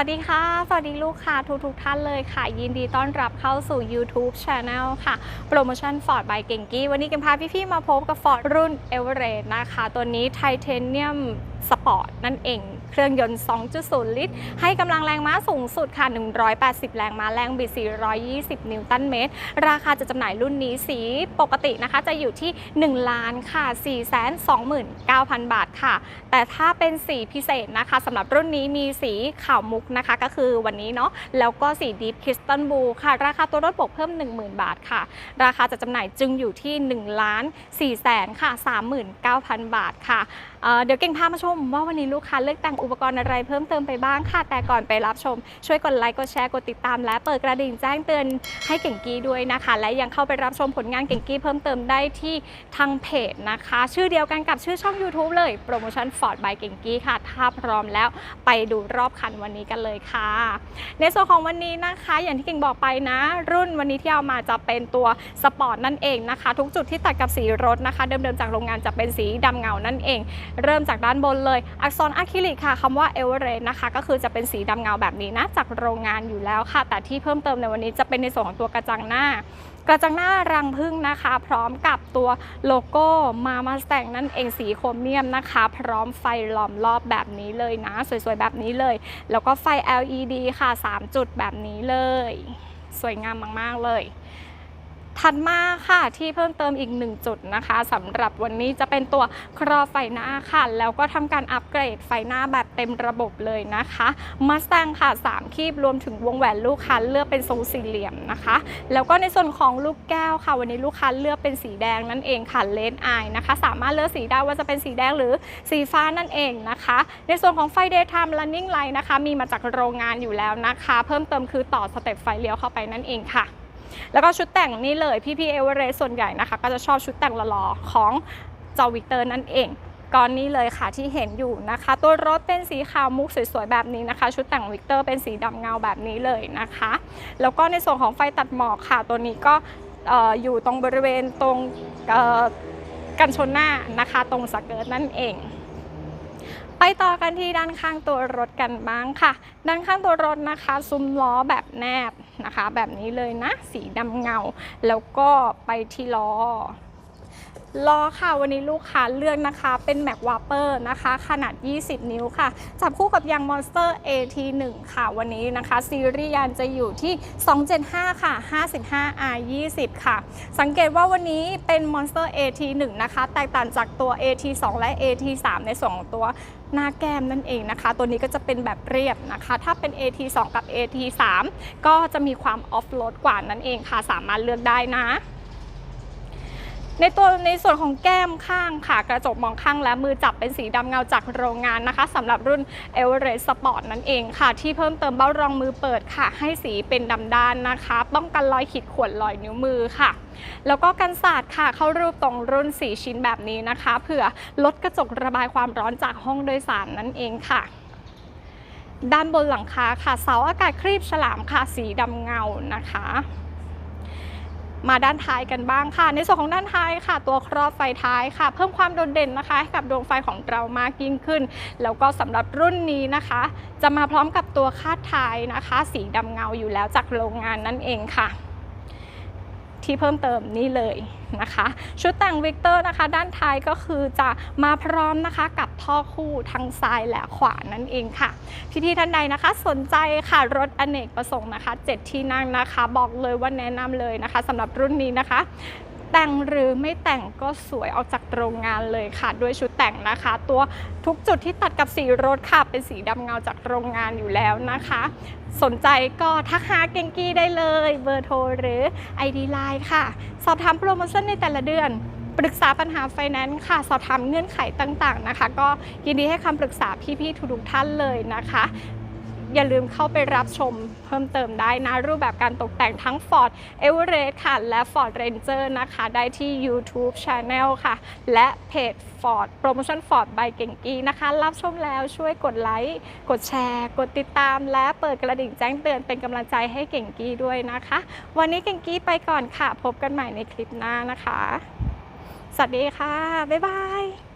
วัสดีค่ะ สวัสดีลูกค้าทุกทุกท่านเลยค่ะ ยินดีต้อนรับเข้าสู่ YouTube Channel ค่ะ โปรโมชั่น Ford by เก่งกี้ วันนี้กันพาพี่ๆมาพบกับ Ford รุ่น e v e r e s t นะคะ ตัวนี้ไทเทเนียมสปอร์ตนั่นเอง เครื่องยนต์ 2.0 ลิตร ให้กำลังแรงม้าสูงสุดค่ะ 180 แรงม้าแรงบิด420 นิวตันเมตร ราคาจะจำหน่ายรุ่นนี้สีปกตินะคะ จะอยู่ที่ 1 ล้านค่ะ 429,000 บาทค่ะ แต่ถ้าเป็นสีพิเศษนะคะสำหรับรุ่นนี้มีสีขาวมุกนะคะ ก็คือวันนี้เนาะแล้วก็สีดีฟคริสตัลบูค่ะ ราคาตัวรถบวกเพิ่ม 10,000 บาทค่ะ ราคาจะจำหน่ายจึงอยู่ที่ 1 ล้าน4แสนค่ะ 39,000 บาทค่ะเเดี๋ยวเก่งพามาชมว่าวันนี้ลูกค้าเลือกแต่งอุปกรณ์อะไรเพิ่มเติมไปบ้างค่ะ แต่ก่อนไปรับชม ช่วยกดไลค์กดแชร์กดติดตาม และเปิดกระดิ่งแจ้งเตือนให้เก่งกี้ด้วยนะคะ และยังเข้าไปรับชมผลงานเก่งกี้เพิ่มเติมได้ที่ทางเพจนะคะ ชื่อเดียวกันกับชื่อช่อง YouTube เลยโปรโมชั่น Ford by เก่งกี้ค่ะ ถ้าพร้อมแล้วไปดูรอบคันวันนี้กันเลยค่ะ ในส่วนของวันนี้นะคะ อย่างที่เก่งบอกไปนะ รุ่นวันนี้ที่เอามาจะเป็นตัวสปอร์ตนั่นเองนะคะ ทุกจุดที่ตัดกับสีรถนะคะ เดิมๆจากโรงงานจะเป็นสีดำเงานั่นเอง เริ่มจากด้านบนเลย อักษรอะคริลิกค่ะคำว่าเอเวอเรสต์นะคะ ก็คือจะเป็นสีดำเงาแบบนี้นะ จากโรงงานอยู่แล้วค่ะ แต่ที่เพิ่มเติมในวันนี้จะเป็นในส่วนของตัวกระจังหน้ากระจังหน้ารังพึ่งนะคะ พร้อมกับตัวโลโก้มามาสแต่งนั่นเองสีโครเมียมนะคะ พร้อมไฟล้อมรอบแบบนี้เลยนะ สวยๆแบบนี้เลย แล้วก็ไฟ LED ค่ะ 3 จุดแบบนี้เลย สวยงามมากๆเลย ถัดมาค่ะที่เพิ่มเติมอีก 1 จุดนะคะสำหรับวันนี้จะเป็นตัวครอไฟหน้าค่ะ แล้วก็ทำการอัปเกรดไฟหน้าแบบเต็มระบบเลยนะคะมาส t ตงค่ะ 3 คีบรวมถึงวงแหวนลูกค้าเลือกเป็นทรงสี่เหลี่ยมนะคะ แล้วก็ในส่วนของลูกแก้วค่ะ วันนี้ลูกค้าเลือกเป็นสีแดงนั่นเองค่ะเลนไอนะคะ สามารถเลือกสีได้ว่าจะเป็นสีแดงหรือสีฟ้านั่นเองนะคะ ในส่วนของไฟ daytime running light นะคะ มีมาจากโรงงานอยู่แล้วนะคะ เพิ่มเติมคือต่อสเต็ปไฟเลี้ยวเข้าไปนั่นเองค่ะ แล้วก็ชุดแต่งนี่เลยพี่พีเอเวอเรสส่วนใหญ่นะคะ ก็จะชอบชุดแต่งหล่อๆของเจ้าวิกเตอร์นั่นเองก้อนนี้เลยค่ะที่เห็นอยู่นะคะ ตัวรถเป็นสีขาวมุกสวยๆแบบนี้นะคะ ชุดแต่งวิกเตอร์เป็นสีดำเงาแบบนี้เลยนะคะ แล้วก็ในส่วนของไฟตัดหมอกค่ะ ตัวนี้ก็เอ่อยู่ตรงบริเวณตรงกันชนหน้านะคะ ตรงสเกิร์ตนั่นเอง ไปต่อกันที่ด้านข้างตัวรถกันบ้างค่ะ ด้านข้างตัวรถนะคะ ซุ้มล้อแบบแนบนะคะ แบบนี้เลยนะ สีดำเงา แล้วก็ไปที่ล้อ ล้อค่ะวันนี้ลูกค้าเลือกนะคะ เป็น Mac w a p e r นะคะ ขนาด 20 นิ้วค่ะ จับคู่กับยาง Monster AT1 ค่ะ วันนี้นะคะ ซีรีส์ยางจะอยู่ที่ 275 ค่ะ 55 R 20 ค่ะ สังเกตว่าวันนี้เป็น Monster AT1 นะคะ แตกต่างจากตัว AT2 และ AT3 ในส่วนของตัวหน้าแก้มนั่นเองนะคะ ตัวนี้ก็จะเป็นแบบเรียบนะคะ ถ้าเป็น AT2 กับ AT3 ก็จะมีความออฟโรดกว่านั่นเองค่ะ สามารถเลือกได้นะ ในตัวในส่วนของแก้มข้างค่ะ กระจกมองข้างและมือจับเป็นสีดำเงาจากโรงงานนะคะสำหรับรุ่น e v e r e s t Sport นั่นเองค่ะ ที่เพิ่มเติมเบ้ารองมือเปิดค่ะ ให้สีเป็นดำด้านนะคะ ป้องกันรอยขีดข่วนรอยนิ้วมือค่ะ แล้วก็กันศาสตร์ค่ะ เข้ารูปตรงรุ่น 4 ชิ้นแบบนี้นะคะเผื่อลดกระจกระบายความร้อนจากห้องโดยสารนั่นเองค่ะด้านบนหลังคาค่ะเสาอากาศครีบฉลามค่ะสีดำเงานะคะ มาด้านท้ายกันบ้างค่ะ ในส่วนของด้านท้ายค่ะ ตัวครอบไฟท้ายค่ะ เพิ่มความโดดเด่นนะคะให้กับดวงไฟของเรามากยิ่งขึ้น แล้วก็สำหรับรุ่นนี้นะคะ จะมาพร้อมกับตัวคาดท้ายนะคะ สีดำเงาอยู่แล้วจากโรงงานนั่นเองค่ะ ที่เพิ่มเติมนี่เลยนะคะ ชุดแต่งวิกเตอร์นะคะ ด้านท้ายก็คือจะมาพร้อมนะคะกับท่อคู่ทั้งซ้ายและขวานั่นเองค่ะ พี่ๆท่านใดนะคะ สนใจค่ะรถอเนกประสงค์นะคะ 7 ที่นั่งนะคะ บอกเลยว่าแนะนำเลยนะคะสำหรับรุ่นนี้นะคะ แต่งหรือไม่แต่งก็สวยออกจากโรงงานเลยค่ะ ด้วยชุดแต่งนะคะ ตัวทุกจุดที่ตัดกับสีรถค่ะ เป็นสีดำเงาจากโรงงานอยู่แล้วนะคะ สนใจก็ทักหาเกงกี้ได้เลย เบอร์โทรหรือ ID Line ค่ะ สอบถามโปรโมชั่นในแต่ละเดือนปรึกษาปัญหาไฟแนนซ์ค่ะ สอบถามเงื่อนไขต่างๆนะคะ ก็ยินดีให้คำปรึกษาพี่ๆทุกๆท่านเลยนะคะ อย่าลืมเข้าไปรับชมเพิ่มเติมได้นะ รูปแบบการตกแต่งทั้ง Ford e v e r e s t ค่ะ และ Ford Ranger นะคะ ได้ที่ YouTube Channel ค่ะ และเพจ Ford Promotion Ford by เก่งกี้นะคะ รับชมแล้วช่วยกดไลค์ กดแชร์ กดติดตาม และเปิดกระดิ่งแจ้งเตือนเป็นกำลังใจให้เก่งกี้ด้วยนะคะ วันนี้เก่งกี้ไปก่อนค่ะ พบกันใหม่ในคลิปหน้านะคะ สวัสดีค่ะ บ๊ายบาย